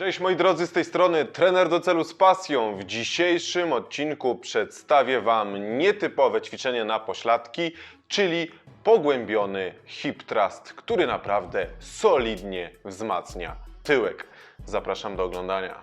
Cześć moi drodzy, z tej strony trener do celu z pasją. W dzisiejszym odcinku przedstawię Wam nietypowe ćwiczenie na pośladki, czyli pogłębiony hip thrust, który naprawdę solidnie wzmacnia tyłek. Zapraszam do oglądania.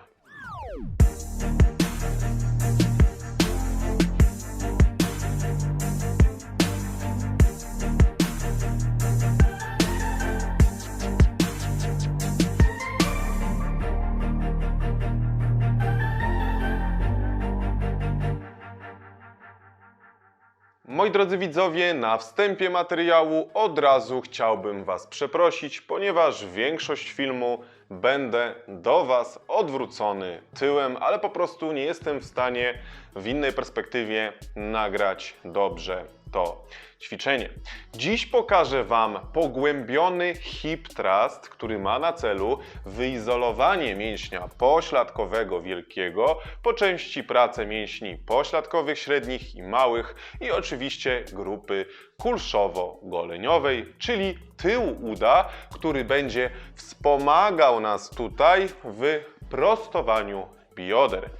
Moi drodzy widzowie, na wstępie materiału od razu chciałbym Was przeprosić, ponieważ większość filmu będę do Was odwrócony tyłem, ale po prostu nie jestem w stanie w innej perspektywie nagrać dobrze to ćwiczenie. Dziś pokażę Wam pogłębiony hip thrust, który ma na celu wyizolowanie mięśnia pośladkowego wielkiego, po części pracę mięśni pośladkowych średnich i małych i oczywiście grupy kulszowo-goleniowej, czyli tył uda, który będzie wspomagał nas tutaj w prostowaniu bioder.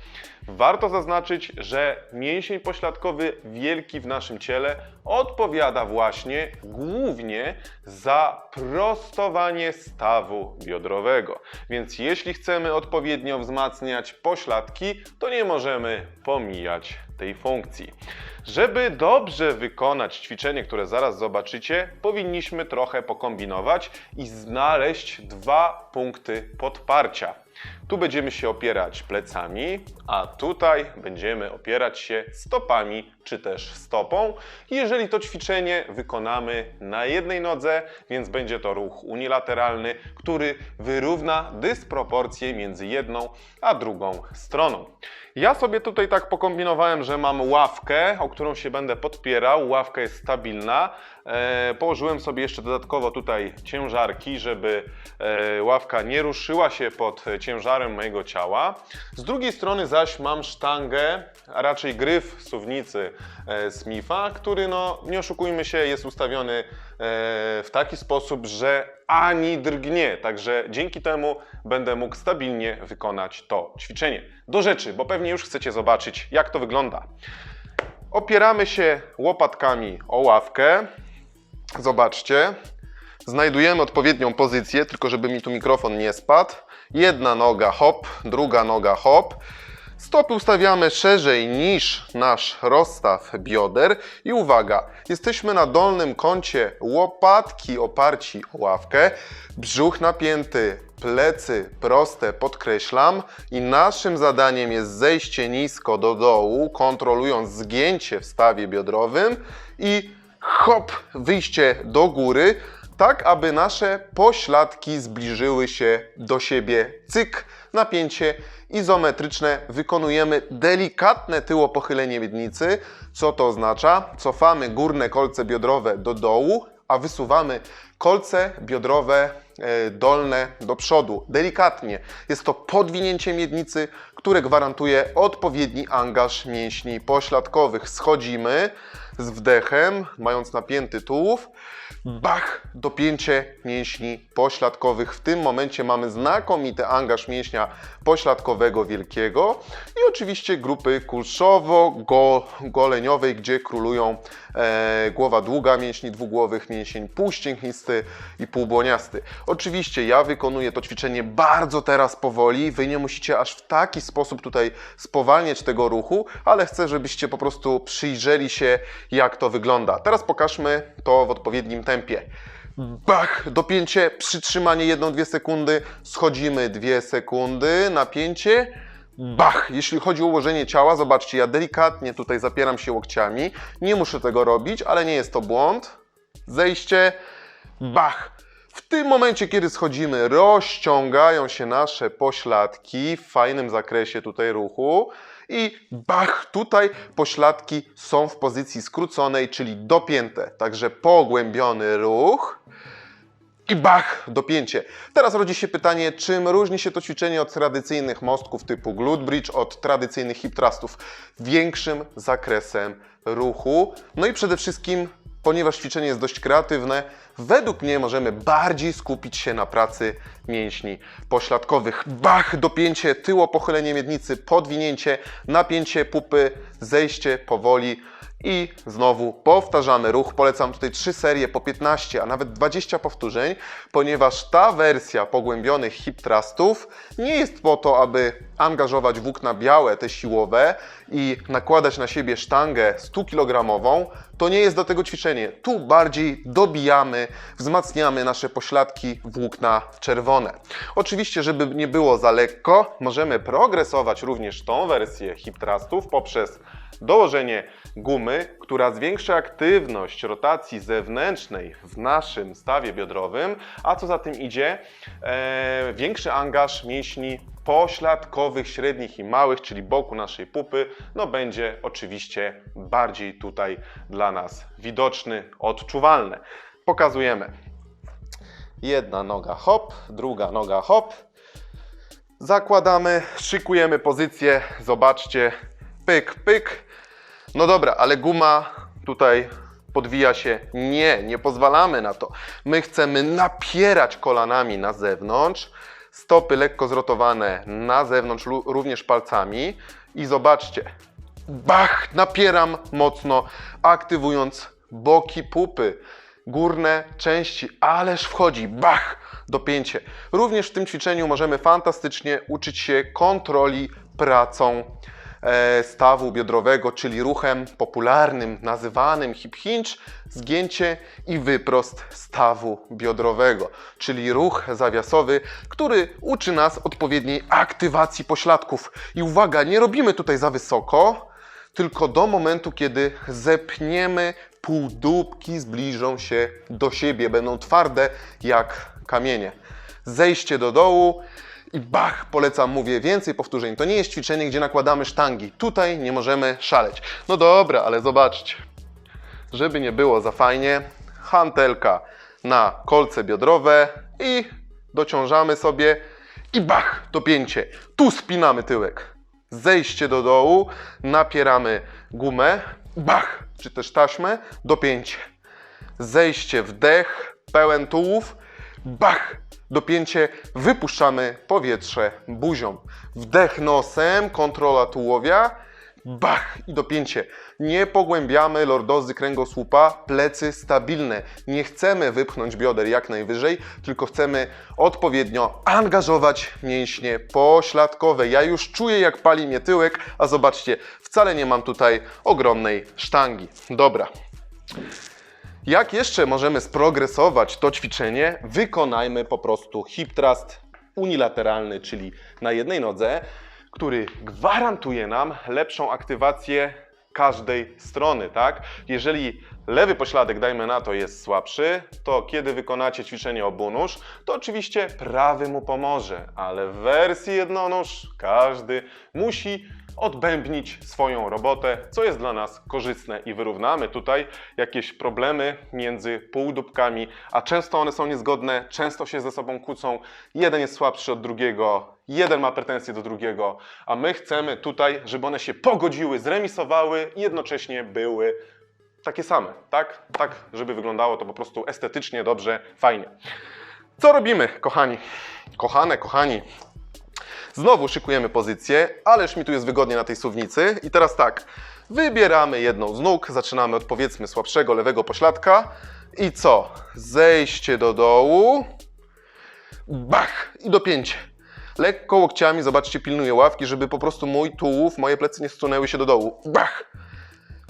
Warto zaznaczyć, że mięsień pośladkowy wielki w naszym ciele odpowiada właśnie głównie za prostowanie stawu biodrowego. Więc jeśli chcemy odpowiednio wzmacniać pośladki, to nie możemy pomijać tej funkcji. Żeby dobrze wykonać ćwiczenie, które zaraz zobaczycie, powinniśmy trochę pokombinować i znaleźć dwa punkty podparcia. Tu będziemy się opierać plecami, a tutaj będziemy opierać się stopami czy też stopą. Jeżeli to ćwiczenie wykonamy na jednej nodze, więc będzie to ruch unilateralny, który wyrówna dysproporcje między jedną a drugą stroną. Ja sobie tutaj tak pokombinowałem, że mam ławkę, o którą się będę podpierał. Ławka jest stabilna. E, położyłem sobie jeszcze dodatkowo tutaj ciężarki, żeby e, ławka nie ruszyła się pod ciężarem mojego ciała. Z drugiej strony zaś mam sztangę, a raczej gryf suwnicy e, Smitha, który no, nie oszukujmy się, jest ustawiony w taki sposób, że ani drgnie. Także dzięki temu będę mógł stabilnie wykonać to ćwiczenie. Do rzeczy, bo pewnie już chcecie zobaczyć, jak to wygląda. Opieramy się łopatkami o ławkę. Zobaczcie. Znajdujemy odpowiednią pozycję, tylko żeby mi tu mikrofon nie spadł. Jedna noga hop, druga noga hop. Stopy ustawiamy szerzej niż nasz rozstaw bioder i uwaga, jesteśmy na dolnym kącie łopatki oparci o ławkę, brzuch napięty, plecy proste, podkreślam i naszym zadaniem jest zejście nisko do dołu, kontrolując zgięcie w stawie biodrowym i hop, wyjście do góry, tak aby nasze pośladki zbliżyły się do siebie. Cyk, napięcie izometryczne. Wykonujemy delikatne tyłopochylenie miednicy. Co to oznacza? Cofamy górne kolce biodrowe do dołu, a wysuwamy kolce biodrowe e, dolne do przodu. Delikatnie. Jest to podwinięcie miednicy, które gwarantuje odpowiedni angaż mięśni pośladkowych. Schodzimy z wdechem, mając napięty tułów. Bach! Dopięcie mięśni pośladkowych. W tym momencie mamy znakomity angaż mięśnia pośladkowego wielkiego i oczywiście grupy kulszowo-goleniowej, gdzie królują e, głowa długa mięśni dwugłowych, mięsień półścięgnisty i półbłoniasty. Oczywiście ja wykonuję to ćwiczenie bardzo teraz powoli. Wy nie musicie aż w taki sposób tutaj spowalniać tego ruchu, ale chcę, żebyście po prostu przyjrzeli się, jak to wygląda. Teraz pokażmy to w odpowiednim tempie. Bach! Dopięcie, przytrzymanie 1-2 sekundy, schodzimy 2 sekundy, napięcie. Bach! Jeśli chodzi o ułożenie ciała, zobaczcie, ja delikatnie tutaj zapieram się łokciami. Nie muszę tego robić, ale nie jest to błąd. Zejście, bach! W tym momencie, kiedy schodzimy, rozciągają się nasze pośladki w fajnym zakresie tutaj ruchu. I bach, tutaj pośladki są w pozycji skróconej, czyli dopięte. Także pogłębiony ruch. I bach, dopięcie. Teraz rodzi się pytanie, czym różni się to ćwiczenie od tradycyjnych mostków typu glute bridge, od tradycyjnych hip thrustów? Większym zakresem ruchu. No i przede wszystkim, ponieważ ćwiczenie jest dość kreatywne, według mnie możemy bardziej skupić się na pracy mięśni pośladkowych. Bach, dopięcie, tyło, pochylenie miednicy, podwinięcie, napięcie pupy, zejście powoli i znowu powtarzamy ruch. Polecam tutaj trzy serie po 15, a nawet 20 powtórzeń, ponieważ ta wersja pogłębionych hip thrustów nie jest po to, aby angażować włókna białe, te siłowe i nakładać na siebie sztangę 100 kg. To nie jest do tego ćwiczenie. Tu bardziej dobijamy, wzmacniamy nasze pośladki włókna czerwone. Oczywiście, żeby nie było za lekko, możemy progresować również tą wersję hip thrustów poprzez dołożenie gumy, która zwiększa aktywność rotacji zewnętrznej w naszym stawie biodrowym, a co za tym idzie, e, większy angaż mięśni pośladkowych, średnich i małych, czyli boku naszej pupy, no będzie oczywiście bardziej tutaj dla nas widoczny, odczuwalny. Pokazujemy. Jedna noga hop, druga noga hop. Zakładamy, szykujemy pozycję, zobaczcie, pyk, pyk. No dobra, ale guma tutaj podwija się. Nie, nie pozwalamy na to. My chcemy napierać kolanami na zewnątrz, stopy lekko zrotowane na zewnątrz, również palcami. I zobaczcie, bach, napieram mocno, aktywując boki pupy, górne części, ależ wchodzi, bach, dopięcie. Również w tym ćwiczeniu możemy fantastycznie uczyć się kontroli pracą stawu biodrowego, czyli ruchem popularnym, nazywanym hip hinge, zgięcie i wyprost stawu biodrowego, czyli ruch zawiasowy, który uczy nas odpowiedniej aktywacji pośladków. I uwaga, nie robimy tutaj za wysoko, tylko do momentu, kiedy zepniemy półdubki, zbliżą się do siebie, będą twarde jak kamienie. Zejście do dołu i bach, polecam, mówię, więcej powtórzeń. To nie jest ćwiczenie, gdzie nakładamy sztangi. Tutaj nie możemy szaleć. No dobra, ale zobaczcie. Żeby nie było za fajnie, hantelka na kolce biodrowe i dociążamy sobie i bach, dopięcie. Tu spinamy tyłek. Zejście do dołu, napieramy gumę, bach, czy też taśmę, dopięcie. Zejście, wdech, pełen tułów, bach, dopięcie, wypuszczamy powietrze buzią. Wdech nosem, kontrola tułowia, bach i dopięcie. Nie pogłębiamy lordozy kręgosłupa, plecy stabilne. Nie chcemy wypchnąć bioder jak najwyżej, tylko chcemy odpowiednio angażować mięśnie pośladkowe. Ja już czuję jak pali mnie tyłek, a zobaczcie, wcale nie mam tutaj ogromnej sztangi. Dobra. Jak jeszcze możemy sprogresować to ćwiczenie? Wykonajmy po prostu hip thrust unilateralny, czyli na jednej nodze, który gwarantuje nam lepszą aktywację każdej strony, tak? Jeżeli lewy pośladek, dajmy na to, jest słabszy, to kiedy wykonacie ćwiczenie obunóż, to oczywiście prawy mu pomoże, ale w wersji jednonóż każdy musi odbębnić swoją robotę, co jest dla nas korzystne i wyrównamy tutaj jakieś problemy między półdubkami, a często one są niezgodne, często się ze sobą kłócą, jeden jest słabszy od drugiego, jeden ma pretensje do drugiego, a my chcemy tutaj, żeby one się pogodziły, zremisowały i jednocześnie były takie same, tak? Tak, żeby wyglądało to po prostu estetycznie, dobrze, fajnie. Co robimy, kochani? Kochane, kochani, Znowu szykujemy pozycję, ależ mi tu jest wygodnie na tej suwnicy. I teraz tak, wybieramy jedną z nóg, zaczynamy od powiedzmy słabszego lewego pośladka. I co? Zejście do dołu, bach i dopięcie. Lekko łokciami, zobaczcie, pilnuję ławki, żeby po prostu mój tułów, moje plecy nie zsunęły się do dołu. Bach!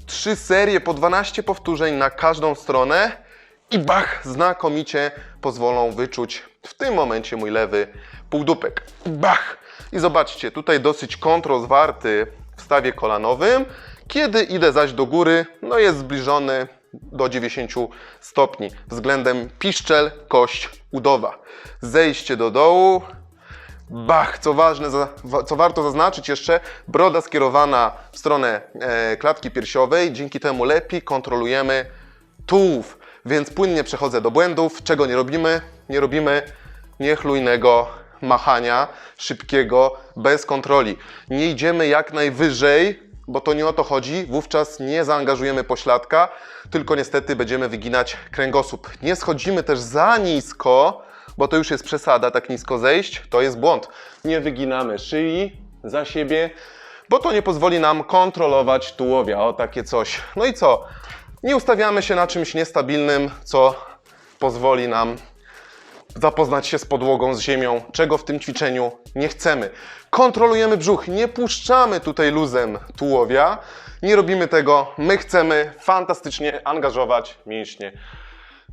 Trzy serie po 12 powtórzeń na każdą stronę i bach, znakomicie pozwolą wyczuć w tym momencie mój lewy półdupek. Bach! I zobaczcie, tutaj dosyć kontrozwarty w stawie kolanowym. Kiedy idę zaś do góry, no jest zbliżony do 90 stopni względem piszczel, kość udowa. Zejście do dołu, Bach, co ważne, co warto zaznaczyć jeszcze, broda skierowana w stronę e, klatki piersiowej, dzięki temu lepiej kontrolujemy tułów, więc płynnie przechodzę do błędów. Czego nie robimy? Nie robimy niechlujnego machania, szybkiego, bez kontroli. Nie idziemy jak najwyżej bo to nie o to chodzi. Wówczas nie zaangażujemy pośladka, tylko niestety będziemy wyginać kręgosłup. Nie schodzimy też za nisko, bo to już jest przesada, tak nisko zejść, to jest błąd. Nie wyginamy szyi za siebie, bo to nie pozwoli nam kontrolować tułowia, o takie coś. No i co? Nie ustawiamy się na czymś niestabilnym, co pozwoli nam zapoznać się z podłogą, z ziemią, czego w tym ćwiczeniu nie chcemy. Kontrolujemy brzuch, nie puszczamy tutaj luzem tułowia, nie robimy tego. My chcemy fantastycznie angażować mięśnie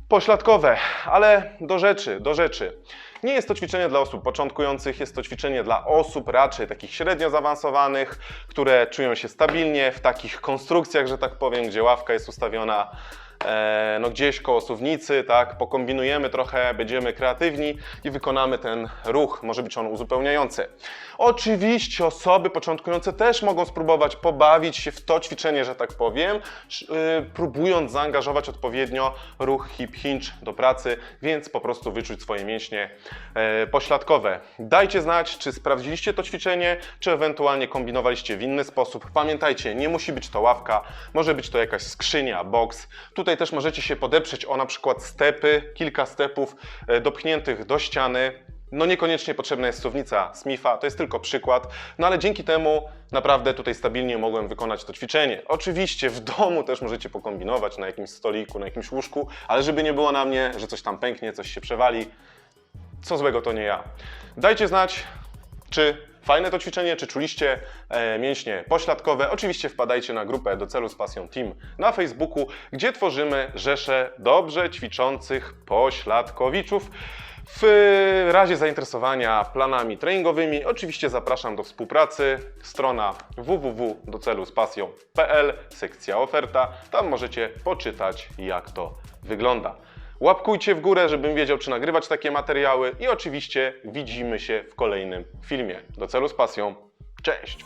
pośladkowe, ale do rzeczy, do rzeczy. Nie jest to ćwiczenie dla osób początkujących, jest to ćwiczenie dla osób raczej takich średnio zaawansowanych, które czują się stabilnie w takich konstrukcjach, że tak powiem, gdzie ławka jest ustawiona no gdzieś koło suwnicy, tak, pokombinujemy trochę, będziemy kreatywni i wykonamy ten ruch, może być on uzupełniający. Oczywiście osoby początkujące też mogą spróbować pobawić się w to ćwiczenie, że tak powiem, y, próbując zaangażować odpowiednio ruch hip hinge do pracy, więc po prostu wyczuć swoje mięśnie e, pośladkowe. Dajcie znać, czy sprawdziliście to ćwiczenie, czy ewentualnie kombinowaliście w inny sposób. Pamiętajcie, nie musi być to ławka, może być to jakaś skrzynia, box. Tutaj też możecie się podeprzeć o na przykład stepy, kilka stepów e, dopchniętych do ściany. No niekoniecznie potrzebna jest suwnica Smitha, to jest tylko przykład, no ale dzięki temu naprawdę tutaj stabilnie mogłem wykonać to ćwiczenie. Oczywiście w domu też możecie pokombinować na jakimś stoliku, na jakimś łóżku, ale żeby nie było na mnie, że coś tam pęknie, coś się przewali, co złego to nie ja. Dajcie znać, czy fajne to ćwiczenie, czy czuliście e, mięśnie pośladkowe. Oczywiście wpadajcie na grupę do celu z pasją Team na Facebooku, gdzie tworzymy rzeszę dobrze ćwiczących pośladkowiczów. W razie zainteresowania planami treningowymi oczywiście zapraszam do współpracy. Strona www.doceluspasją.pl, sekcja oferta. Tam możecie poczytać jak to wygląda. Łapkujcie w górę, żebym wiedział, czy nagrywać takie materiały i oczywiście widzimy się w kolejnym filmie. Do celu z pasją. Cześć!